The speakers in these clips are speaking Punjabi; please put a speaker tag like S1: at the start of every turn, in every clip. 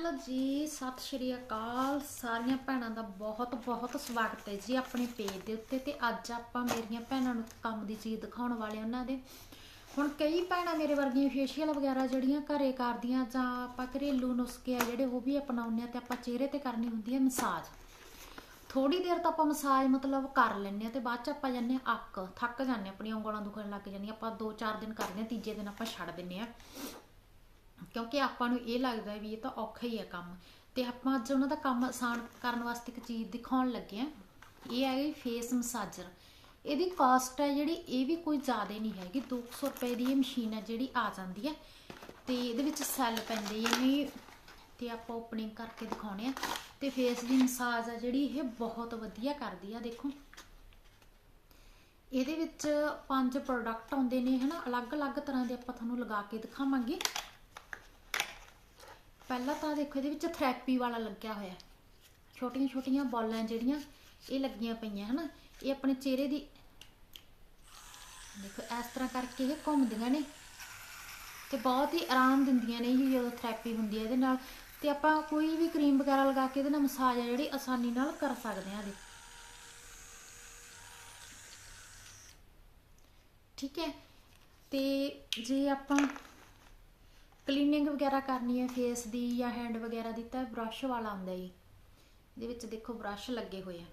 S1: ਹੈਲੋ ਜੀ ਸਤਿ ਸ਼੍ਰੀ ਅਕਾਲ। ਸਾਰੀਆਂ ਭੈਣਾਂ ਦਾ ਬਹੁਤ ਬਹੁਤ ਸਵਾਗਤ ਹੈ ਜੀ ਆਪਣੇ ਪੇਜ ਦੇ ਉੱਤੇ ਤੇ ਅੱਜ ਆਪਾਂ ਮੇਰੀਆਂ ਭੈਣਾਂ ਨੂੰ ਕੰਮ ਦੀ ਚੀਜ਼ ਦਿਖਾਉਣ ਵਾਲੇ ਉਹਨਾਂ ਦੇ। ਹੁਣ ਕਈ ਭੈਣਾਂ ਮੇਰੇ ਵਰਗੀਆਂ ਫੇਸ਼ੀਅਲ ਵਗੈਰਾ ਜਿਹੜੀਆਂ ਘਰੇ ਕਰਦੀਆਂ ਜਾਂ ਆਪਾਂ ਘਰੇਲੂ ਨੁਸਖੇ ਆ ਜਿਹੜੇ ਉਹ ਵੀ ਅਪਣਾਉਂਦੇ ਆ ਤੇ ਆਪਾਂ ਚਿਹਰੇ ਤੇ ਕਰਨੀ ਹੁੰਦੀ ਹੈ ਮਸਾਜ। ਥੋੜੀ ਦੇਰ ਤਾਂ ਆਪਾਂ ਮਸਾਜ ਮਤਲਬ ਕਰ ਲੈਂਦੇ ਆ ਤੇ ਬਾਅਦ ਚ ਆਪਾਂ ਜਾਂਦੇ ਆ ਅੱਕ ਥੱਕ ਜਾਂਦੇ ਹਾਂ, ਆਪਣੀਆਂ ਉਂਗਲਾਂ ਦੁਖਣ ਲੱਗ ਜਾਂਦੀਆਂ ਆਪਾਂ 2-4 ਦਿਨ ਕਰਦੇ ਆ ਤੀਜੇ ਦਿਨ ਆਪਾਂ ਛੱਡ ਦਿੰਨੇ ਆ ਕਿਉਂਕਿ ਆਪਾਂ ਨੂੰ ਇਹ ਲੱਗਦਾ ਵੀ ਇਹ ਤਾਂ ਔਖਾ ਹੀ ਹੈ ਕੰਮ। ਤੇ ਆਪਾਂ ਅੱਜ ਉਹਨਾਂ ਦਾ ਕੰਮ ਆਸਾਨ ਕਰਨ ਵਾਸਤੇ ਇੱਕ ਚੀਜ਼ ਦਿਖਾਉਣ ਲੱਗੇ ਆ ਇਹ ਹੈਗੀ ਫੇਸ ਮਸਾਜਰ ਇਹਦੀ ਕਾਸਟ ਹੈ ਜਿਹੜੀ ਇਹ ਵੀ ਕੋਈ ਜ਼ਿਆਦਾ ਨਹੀਂ ਹੈਗੀ। 200 ਰੁਪਏ ਦੀ ਇਹ ਮਸ਼ੀਨ ਹੈ ਜਿਹੜੀ ਆ ਜਾਂਦੀ ਹੈ। ਤੇ ਇਹਦੇ ਵਿੱਚ ਸੈੱਲ ਪੈਂਦੇ ਨੇ। ਤੇ ਆਪਾਂ ਓਪਨਿੰਗ ਕਰਕੇ ਦਿਖਾਉਣੇ ਆ। ਤੇ ਫੇਸ ਦੀ ਮਸਾਜ ਆ ਜਿਹੜੀ ਇਹ ਬਹੁਤ ਵਧੀਆ ਕਰਦੀ ਆ, ਦੇਖੋ। ਇਹਦੇ ਵਿੱਚ ਪੰਜ ਪ੍ਰੋਡਕਟ ਆਉਂਦੇ ਨੇ, ਹਨਾ? ਅਲੱਗ-ਅਲੱਗ ਤਰ੍ਹਾਂ ਦੇ ਆਪਾਂ ਤੁਹਾਨੂੰ ਲਗਾ ਕੇ ਦਿਖਾਵਾਂਗੇ। ਪਹਿਲਾਂ ਤਾਂ ਦੇਖੋ ਇਹਦੇ ਵਿੱਚ ਥੈਰੇਪੀ ਵਾਲਾ ਲੱਗਿਆ ਹੋਇਆ। ਛੋਟੀਆਂ ਛੋਟੀਆਂ ਬੋਲਾਂ ਜਿਹੜੀਆਂ, ਇਹ ਲੱਗੀਆਂ ਪਈਆਂ, ਹਨਾ? ਇਹ ਆਪਣੇ ਚਿਹਰੇ ਦੀ ਦੇਖੋ, ਇਸ ਤਰ੍ਹਾਂ ਕਰਕੇ ਇਹ ਘੁੰਮਦੀਆਂ ਨੇ ਤੇ ਬਹੁਤ ਹੀ ਆਰਾਮ ਦਿੰਦੀਆਂ ਨੇ ਇਹ ਜਦੋਂ ਥੈਰੇਪੀ ਹੁੰਦੀ ਹੈ ਇਹਦੇ ਨਾਲ। ਤੇ ਆਪਾਂ ਕੋਈ ਵੀ ਕਰੀਮ ਵਗੈਰਾ ਲਗਾ ਕੇ ਇਹਦੇ ਨਾਲ ਮਸਾਜ ਆ ਜਿਹੜੀ ਆਸਾਨੀ ਨਾਲ ਕਰ ਸਕਦੇ ਹਾਂ ਇਹਦੇ। ਠੀਕ ਹੈ? ਤੇ ਜੇ ਆਪਾਂ ਕਲੀਨਿੰਗ ਵਗੈਰਾ ਕਰਨੀ ਹੈ ਫੇਸ ਦੀ ਜਾਂ ਹੈਂਡ ਵਗੈਰਾ ਦੀ ਤਾਂ ਬ੍ਰਸ਼ ਵਾਲਾ ਆਉਂਦਾ ਜੀ। ਇਹਦੇ ਵਿੱਚ ਦੇਖੋ ਬ੍ਰਸ਼ ਲੱਗੇ ਹੋਏ ਆ।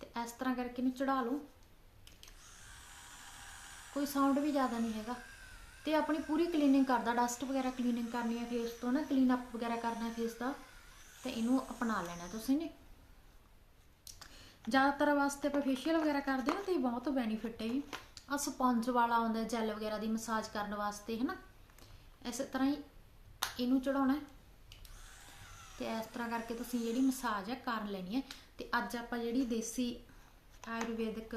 S1: ਤੇ ਇਸ ਤਰ੍ਹਾਂ ਕਰਕੇ ਇਹਨੂੰ ਚੜਾ ਲਓ ਕੋਈ ਸਾਊਂਡ ਵੀ ਜ਼ਿਆਦਾ ਨਹੀਂ ਹੈਗਾ। ਤੇ ਆਪਣੀ ਪੂਰੀ ਕਲੀਨਿੰਗ ਕਰਦਾ ਡਸਟ ਵਗੈਰਾ ਕਲੀਨਿੰਗ ਕਰਨੀ ਹੈ ਫੇਸ ਤੋਂ ਨਾ ਕਲੀਨ ਅਪ ਵਗੈਰਾ ਕਰਨਾ ਹੈ ਫੇਸ ਦਾ, ਤੇ ਇਹਨੂੰ ਅਪਣਾ ਲੈਣਾ ਤੁਸੀਂ ਨੇ ਜ਼ਿਆਦਾਤਰ ਵਾਸਤੇ ਆਪਾਂ ਫੇਸ਼ੀਅਲ ਵਗੈਰਾ ਕਰਦੇ ਹਾਂ ਤੇ ਇਹ ਬਹੁਤ ਬੈਨੀਫਿਟ ਹੈ ਜੀ। ਆ ਸਪੰਜ ਵਾਲਾ ਆਉਂਦਾ ਜੈਲ ਵਗੈਰਾ ਦੀ ਮਸਾਜ ਕਰਨ ਵਾਸਤੇ, ਹੈ ਨਾ? ਇਸੇ ਤਰ੍ਹਾਂ ਹੀ ਇਹਨੂੰ ਚੜਾਉਣਾ ਹੈ। ਤੇ ਇਸ ਤਰ੍ਹਾਂ ਕਰਕੇ ਤੁਸੀਂ ਜਿਹੜੀ ਮਸਾਜ ਹੈ ਕਰ ਲੈਣੀ ਹੈ। ਤੇ ਅੱਜ ਆਪਾਂ ਜਿਹੜੀ ਦੇਸੀ ਆਯੁਰਵੈਦਿਕ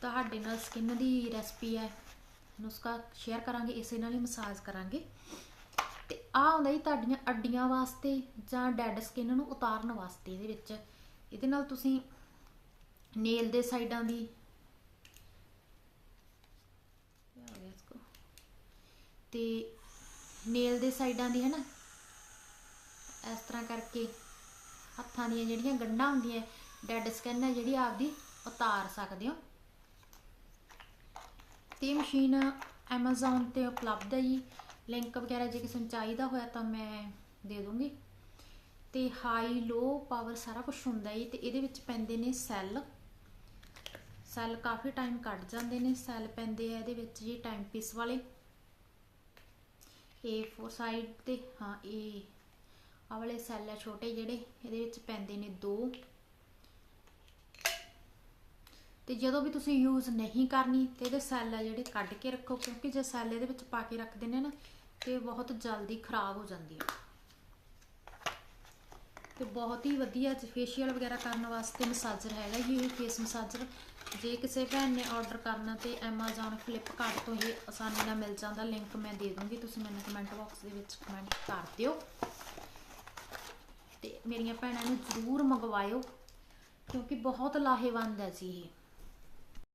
S1: ਤੁਹਾਡੇ ਨਾਲ ਸਕਿਨ ਦੀ ਰੈਸਪੀ ਹੈ, ਨੁਸਖਾ ਸ਼ੇਅਰ ਕਰਾਂਗੇ, ਇਸੇ ਨਾਲ ਹੀ ਮਸਾਜ ਕਰਾਂਗੇ। ਤੇ ਆ ਆਉਂਦਾ ਜੀ ਤੁਹਾਡੀਆਂ ਅੱਡੀਆਂ ਵਾਸਤੇ ਜਾਂ ਡੈਡ ਸਕਿਨ ਨੂੰ ਉਤਾਰਨ ਵਾਸਤੇ ਇਹਦੇ ਵਿੱਚ। ਇਹਦੇ ਨਾਲ ਤੁਸੀਂ ਨੇਲ ਦੇ ਸਾਈਡਾਂ ਦੀ ਤੇ ਨੇਲ ਦੇ ਸਾਈਡਾਂ ਦੀ ਹੈ ਨਾ ਇਸ ਤਰ੍ਹਾਂ ਕਰਕੇ ਹੱਥਾਂ ਦੀਆਂ ਜਿਹੜੀਆਂ ਗੰਢਾਂ ਹੁੰਦੀਆਂ, ਡੈਡ ਸਕਿਨ ਹੈ ਜਿਹੜੀ ਆਪਦੀ ਉਤਾਰ ਸਕਦੇ ਹੋ। ਤੇ ਇਹ ਮਸ਼ੀਨ Amazon ਤੇ ਉਪਲਬਧ ਹੈ ਜੀ। ਲਿੰਕ ਵਗੈਰਾ ਜੇ ਕਿਸੇ ਨੂੰ ਚਾਹੀਦਾ ਹੋਇਆ ਤਾਂ ਮੈਂ ਦੇ ਦੂੰਗੀ। ਤੇ ਹਾਈ ਲੋ ਪਾਵਰ ਸਾਰਾ ਕੁਝ ਹੁੰਦਾ ਹੈ ਤੇ ਇਹਦੇ ਵਿੱਚ ਪੈਂਦੇ ਨੇ ਸੈੱਲ ਸੈੱਲ ਕਾਫੀ ਟਾਈਮ ਕੱਢ ਜਾਂਦੇ ਨੇ। ਸੈੱਲ ਪੈਂਦੇ ਆ ਇਹਦੇ ਵਿੱਚ ਜੀ ਟਾਈਮ ਪੀਸ ਵਾਲੇ। ਇਹ ਫੋਰ ਸਾਈਡ ਤੇ, ਹਾਂ ਇਹ ਆ ਵਾਲੇ ਸੈੱਲ ਆ ਛੋਟੇ ਜਿਹੜੇ, ਇਹਦੇ ਵਿੱਚ ਪੈਂਦੇ ਨੇ ਦੋ। ਤੇ ਜਦੋਂ ਵੀ ਤੁਸੀਂ ਯੂਜ਼ ਨਹੀਂ ਕਰਨੀ, ਤੇ ਇਹਦੇ ਸੈੱਲ ਆ ਜਿਹੜੇ ਕੱਢ ਕੇ ਰੱਖੋ, ਕਿਉਂਕਿ ਜੇ ਸੈੱਲ ਇਹਦੇ ਵਿੱਚ ਪਾ ਕੇ ਰੱਖਦੇ ਨੇ ਨਾ, ਤੇ ਬਹੁਤ ਜਲਦੀ ਖਰਾਬ ਹੋ ਜਾਂਦੀ ਹੈ ਤੇ ਬਹੁਤ ਹੀ ਵਧੀਆ ਫੇਸ਼ੀਅਲ ਵਗੈਰਾ ਕਰਨ ਵਾਸਤੇ ਮਸਾਜਰ ਹੈਗਾ ਜੀ, ਇਹ ਫੇਸ ਮਸਾਜਰ ਜੇ ਕਿਸੇ ਭੈਣ ਨੇ ਆਰਡਰ ਕਰਨਾ ਤੇ Amazon, Flipkart ਤੋਂ ਇਹ ਆਸਾਨੀ ਨਾਲ ਮਿਲ ਜਾਂਦਾ ਲਿੰਕ ਮੈਂ ਦੇ ਦੂੰਗੀ। ਤੁਸੀਂ ਮੈਨੂੰ ਕਮੈਂਟ ਬਾਕਸ ਦੇ ਵਿੱਚ ਕਮੈਂਟ ਕਰ ਦਿਓ। ਤੇ ਮੇਰੀਆਂ ਭੈਣਾਂ ਨੂੰ ਜ਼ਰੂਰ ਮੰਗਵਾਇਓ, ਕਿਉਂਕਿ ਬਹੁਤ ਲਾਹੇਵੰਦ ਹੈ ਜੀ ਇਹ।